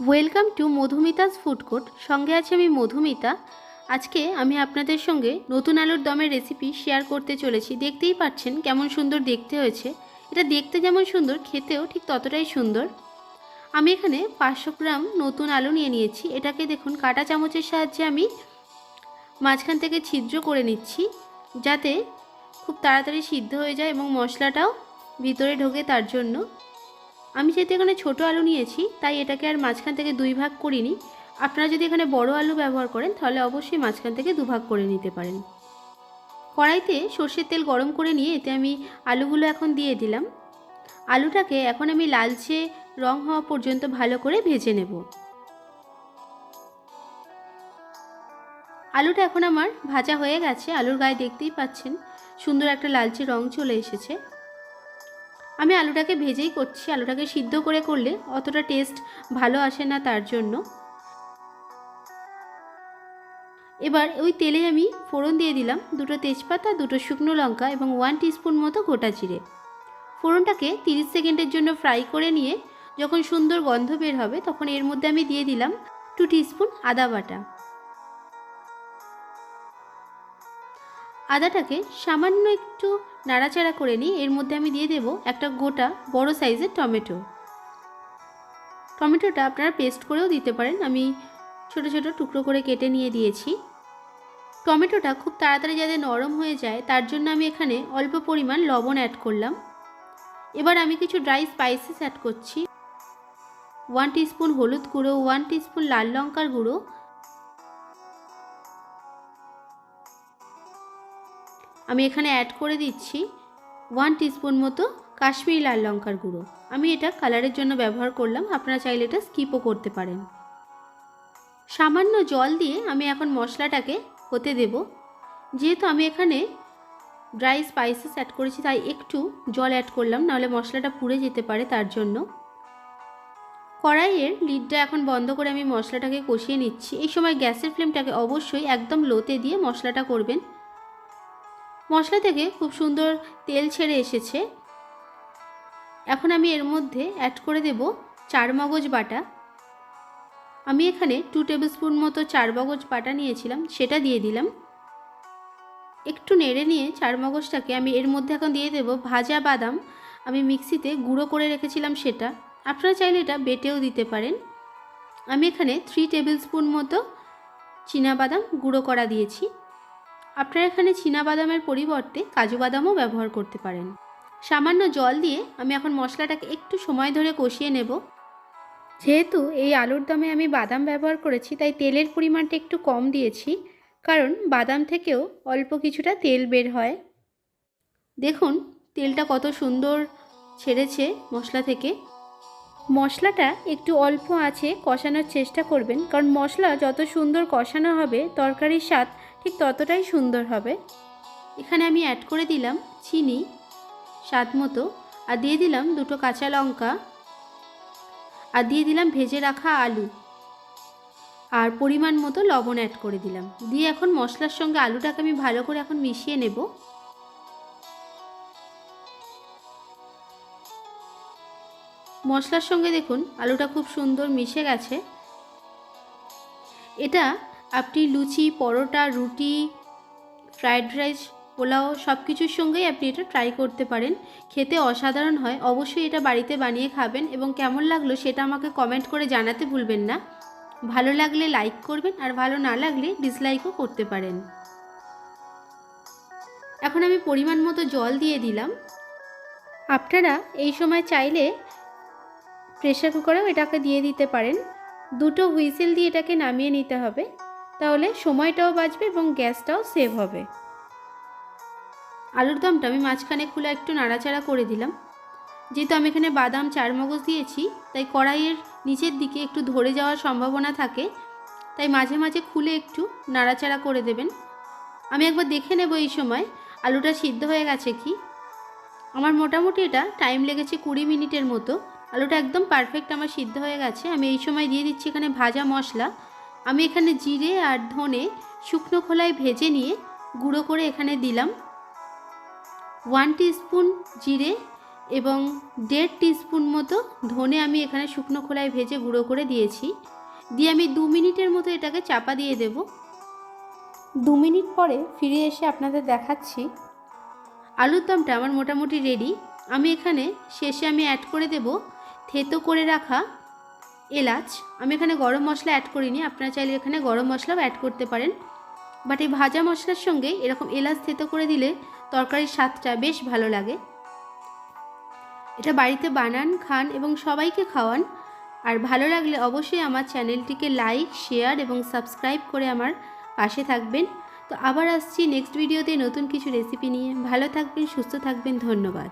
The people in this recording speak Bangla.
Welcome to Madhumita's food court. সঙ্গে আছে আমি মধুমিতা। আজকে আমি আপনাদের সঙ্গে নতুন আলুর দমের রেসিপি শেয়ার করতে চলেছি। দেখতেই পাচ্ছেন কেমন সুন্দর দেখতে হয়েছে। এটা দেখতে যেমন সুন্দর, খেতেও ঠিক ততটাই সুন্দর। আমি এখানে পাঁচশো গ্রাম নতুন আলু নিয়ে নিয়েছি। এটাকে দেখুন, কাঁটা চামচের সাহায্যে আমি মাঝখান থেকে ছিদ্র করে নিচ্ছি, যাতে খুব তাড়াতাড়ি সিদ্ধ হয়ে যায় এবং মশলাটাও ভিতরে ঢোকে তার জন্য। আমি যেহেতু এখানে ছোটো আলু নিয়েছি, তাই এটাকে আর মাঝখান থেকে দুই ভাগ করিনি। আপনারা যদি এখানে বড় আলু ব্যবহার করেন, তাহলে অবশ্যই মাঝখান থেকে দুভাগ করে নিতে পারেন। কড়াইতে সর্ষের তেল গরম করে নিয়ে এতে আমি আলুগুলো এখন দিয়ে দিলাম। আলুটাকে এখন আমি লালচে রং হওয়া পর্যন্ত ভালো করে ভেজে নেব। আলুটা এখন আমার ভাজা হয়ে গেছে, আলুর গায়ে দেখতেই পাচ্ছেন। সুন্দর একটা লালচে রং চলে এসেছে। আমি আলুটাকে ভেজেই করছি। আলুটাকে সিদ্ধ করে করলে অতটা টেস্ট ভালো আসে না তার জন্য। এবার ওই তেলে আমি ফোড়ন দিয়ে দিলাম দুটো তেজপাতা, দুটো শুকনো লঙ্কা এবং ওয়ান টিস্পুন মতো গোটা জিরে। ফোড়নটাকে তিরিশ সেকেন্ডের জন্য ফ্রাই করে নিয়ে যখন সুন্দর গন্ধ বের হবে তখন এর মধ্যে আমি দিয়ে দিলাম টু টিস্পুন আদা বাটা। আদাটাকে সামান্য একটু নাড়াচাড়া করে নিই এর মধ্যে আমি দিয়ে দেব একটা গোটা বড় সাইজের টমেটো। টমেটোটা আপনারা পেস্ট করেও দিতে পারেন। আমি ছোট ছোট টুকরো করে কেটে নিয়ে দিয়েছি। টমেটোটা খুব তাড়াতাড়ি যাতে নরম হয়ে যায়, তার জন্য আমি এখানে অল্প পরিমাণ লবণ অ্যাড করলাম। এবার আমি কিছু ড্রাই স্পাইসেস অ্যাড করছি। ওয়ান টিস্পুন হলুদ গুঁড়ো ওয়ান টিস্পুন লাল লঙ্কার গুঁড়ো আমি এখানে অ্যাড করে দিচ্ছি ওয়ান টিস্পুন মতো কাশ্মীরি লাল লঙ্কার গুঁড়ো। আমি এটা কালারের জন্য ব্যবহার করলাম, আপনারা চাইলে এটা স্কিপও করতে পারেন। সামান্য জল দিয়ে আমি এখন মশলাটাকে হতে দেব। যেহেতু আমি এখানে ড্রাই স্পাইসেস অ্যাড করেছি, তাই একটু জল অ্যাড করলাম, নাহলে মশলাটা পুড়ে যেতে পারে তার জন্য। কড়াইয়ের লিডটা এখন বন্ধ করে আমি মশলাটাকে কষিয়ে নিচ্ছি। এই সময় গ্যাসের ফ্লেমটাকে অবশ্যই একদম লোতে দিয়ে মশলাটা করবেন। মশলা থেকে খুব সুন্দর তেল ছেড়ে এসেছে। এখন আমি এর মধ্যে অ্যাড করে দেব চার মগজ বাটা। আমি এখানে টু টেবিল স্পুন মতো চার মগজ বাটা নিয়েছিলাম, সেটা দিয়ে দিলাম। একটু নেড়ে নিয়ে চার মগজটাকে আমি এর মধ্যে এখন দিয়ে দেব ভাজা বাদাম। আমি মিক্সিতে গুঁড়ো করে রেখেছিলাম সেটা। আপনারা চাইলে এটা বেটেও দিতে পারেন। আমি এখানে থ্রি টেবিল স্পুন মতো বাদাম গুঁড়ো করা দিয়েছি। আপনারা এখানে বাদামের পরিবর্তে কাজু বাদামও ব্যবহার করতে পারেন। সামান্য জল দিয়ে আমি এখন মশলাটাকে একটু সময় ধরে কষিয়ে নেব। যেহেতু এই আলুর দমে আমি বাদাম ব্যবহার করেছি, তাই তেলের পরিমাণটা একটু কম দিয়েছি, কারণ বাদাম থেকেও অল্প কিছুটা তেল বের হয়। দেখুন, তেলটা কত সুন্দর ছেড়েছে মশলা থেকে। মশলাটা একটু অল্প আছে, কষানোর চেষ্টা করবেন, কারণ মশলা যত সুন্দর কষানো হবে, তরকারির স্বাদ ঠিক ততটাই সুন্দর হবে। এখানে আমি অ্যাড করে দিলাম চিনি, স্বাদ মতো, আর দিয়ে দিলাম দুটো কাঁচা লঙ্কা, আর দিয়ে দিলাম ভেজে রাখা আলু। আর পরিমাণ মতো লবণ অ্যাড করে দিলাম। দিয়ে এখন মশলার সঙ্গে আলুটাকে আমি ভালো করে এখন মিশিয়ে নেব। মশলার সঙ্গে দেখুন, আলুটা খুব সুন্দর মিশে গেছে। এটা আপনি লুচি, পরোটা, রুটি ফ্রায়েড রাইস, পোলাও সব কিছুর সঙ্গেই আপনি এটা ট্রাই করতে পারেন। খেতে অসাধারণ হয়। অবশ্যই এটা বাড়িতে বানিয়ে খাবেন এবং কেমন লাগল সেটা আমাকে কমেন্ট করে জানাতে ভুলবেন না। ভালো লাগলে লাইক করবেন আর ভালো না লাগলে ডিসলাইকও করতে পারেন। এখন আমি পরিমাণ মতো জল দিয়ে দিলাম। আপনারা এই সময় চাইলে প্রেশার কুকারেও এটাকে দিয়ে দিতে পারেন। দুটো হুইসেল দিয়ে এটাকে নামিয়ে নিতে হবে। তাহলে সময়টাও বাঁচবে এবং গ্যাসটাও সেভ হবে। আলুর দমটা আমি মাঝখানে খুলে একটু নাড়াচাড়া করে দিলাম। যেহেতু আমি এখানে বাদাম চারমগজ দিয়েছি, তাই কড়াইয়ের নিচের দিকে একটু ধরে যাওয়ার সম্ভাবনা থাকে, তাই মাঝে মাঝে খুলে একটু নাড়াচাড়া করে দেবেন। আমি একবার দেখে নেব এই সময় আলুটা সিদ্ধ হয়ে গেছে কি। আমার মোটামুটি এটা টাইম লেগেছে কুড়ি মিনিটের মতো। আলুটা একদম পারফেক্ট আমার সিদ্ধ হয়ে গেছে। আমি এই সময় দিয়ে দিচ্ছি এখানে ভাজা মশলা। আমি এখানে জিরে আর ধনে শুকনো খোলায় ভেজে নিয়ে গুঁড়ো করে এখানে দিলাম। ওয়ান স্পুন জিরে এবং দেড় টিস্পুন মতো ধনে আমি এখানে শুকনো খোলায় ভেজে গুঁড়ো করে দিয়েছি। দিয়ে আমি দু মিনিটের মতো এটাকে চাপা দিয়ে দেব। দু মিনিট পরে ফিরে এসে আপনাদের দেখাচ্ছি। আলুর দমটা আমার মোটামুটি রেডি আমি এখানে শেষে আমি অ্যাড করে দেব। থেতো করে রাখা এলাচ, আমি এখানে গরম মশলা অ্যাড করিনি, আপনারা চাইলে এখানে গরম মশলাও অ্যাড করতে পারেন। বাট এই ভাজা মশলার সঙ্গে এরকম এলাচ থেতো করে দিলে তরকারির স্বাদটা বেশ ভালো লাগে। এটা বাড়িতে বানান, খান এবং সবাইকে খাওয়ান। আর ভালো লাগলে অবশ্যই আমার চ্যানেলটিকে লাইক শেয়ার এবং সাবস্ক্রাইব করে আমার পাশে থাকবেন। তো আবার আসছি নেক্সট ভিডিওতে নতুন কিছু রেসিপি নিয়ে। ভালো থাকবেন, সুস্থ থাকবেন, ধন্যবাদ।